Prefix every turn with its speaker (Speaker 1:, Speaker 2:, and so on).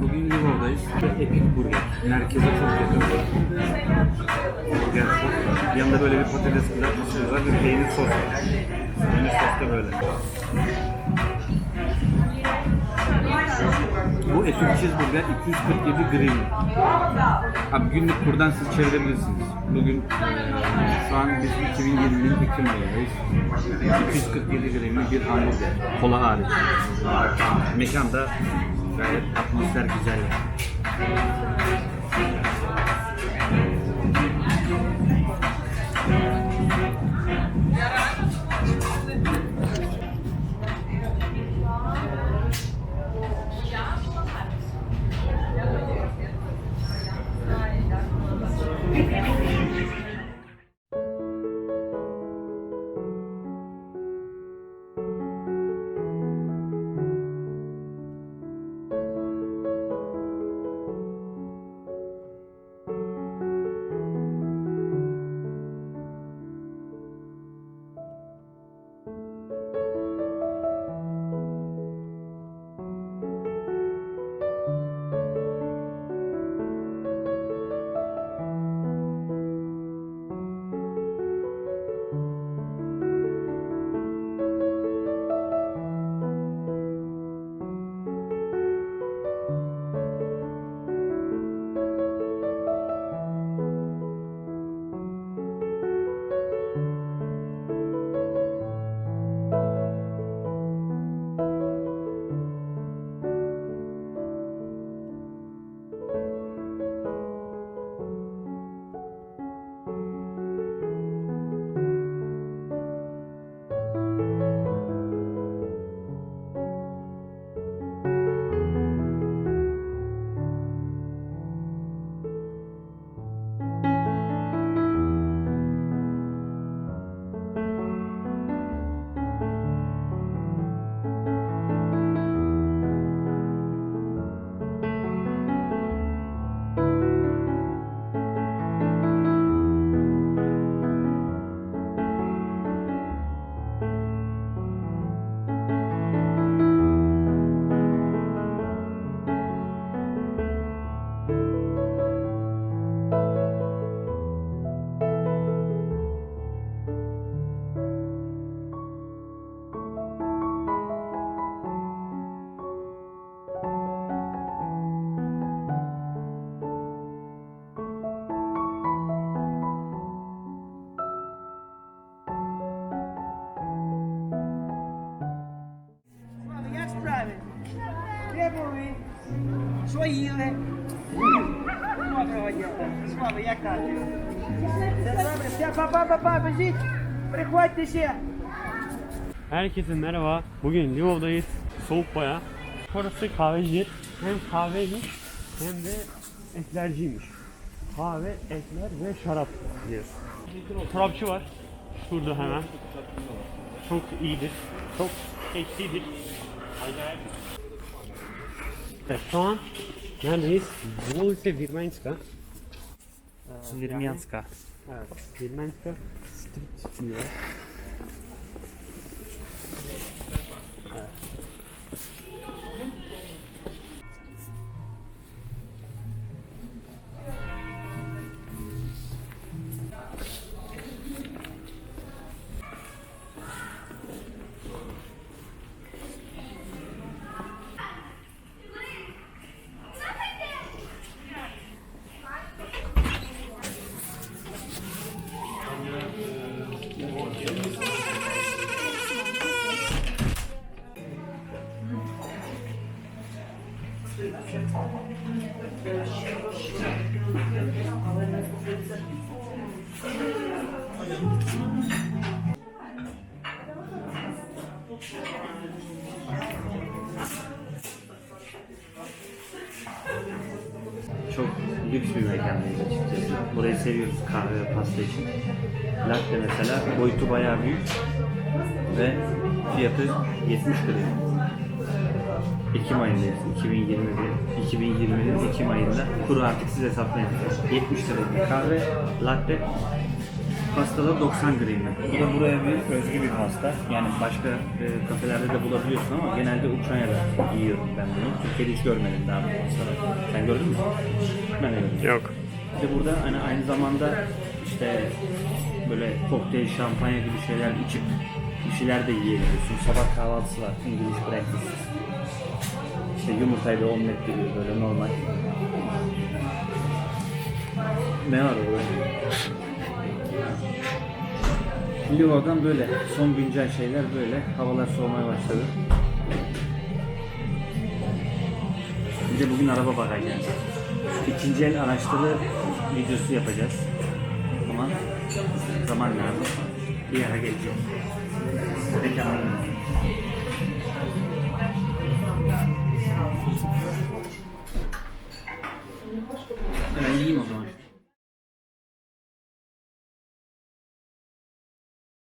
Speaker 1: Bugün Livor'dayız. Epic Burger. Merkeze çok yakın. Burger sos. Yanında böyle bir patates kızartması var. Bir peynir sos var. Peynir sos da böyle. Bu Epic Cheeseburger 247 gram. Abi günlük buradan siz çevirebilirsiniz. Bugün eee, şu an biz 2020'nin Ekim ayındayız. 247 gramı bir hamburger. Kola hariç. Mekan da gayet atmosfer güzel. yani.
Speaker 2: Своїли. Доброго дня. Слава, як там? Все добре, все, папа, папа, біжіть. Приходьте ще.
Speaker 3: Herkese merhaba. Bugün Lvov'dayız. Soğuk baya. Burası kahveci. Hem kahveymiş hem de eklerciymiş. Kahve, ekler ve şarap diyor. Çorapçı var. Şurada hemen. Çok iyidir. Çok eksidir. Acayip. Херсон на місці
Speaker 1: вулиця
Speaker 3: Вірменська. Вірменська. Вірменська стрітіла.
Speaker 1: Çok lüks bir mekandayız açıkçası. Burayı seviyoruz kahve ve pasta için. Latte mesela boyutu bayağı büyük ve fiyatı 70 gram. Ekim ayındayız. 2021. 2020'nin Ekim ayında. Kuru artık siz hesaplayın. 70 lira kahve, latte Pasta da 90 grivne. Bu da buraya bir özgü bir pasta. Yani başka e, kafelerde de bulabiliyorsun ama genelde Ukrayna'da yiyorum ben bunu. Türkiye'de hiç görmedim daha bu pastaları. Sen gördün mü? Ben de görmedim.
Speaker 3: Yok.
Speaker 1: De burada hani aynı zamanda işte böyle kokteyl, şampanya gibi şeyler içip bir şeyler de yiyebiliyorsun. Sabah kahvaltısı var, İngiliz breakfast. İşte yumurtayla omlet gibi böyle normal. Ne var orada? Livo'dan böyle. Son güncel şeyler böyle. Havalar soğumaya başladı. Bir de bugün araba bakacağız. İkinci el araçları videosu yapacağız. Ama zaman lazım. Bir ara gelecek. for becoming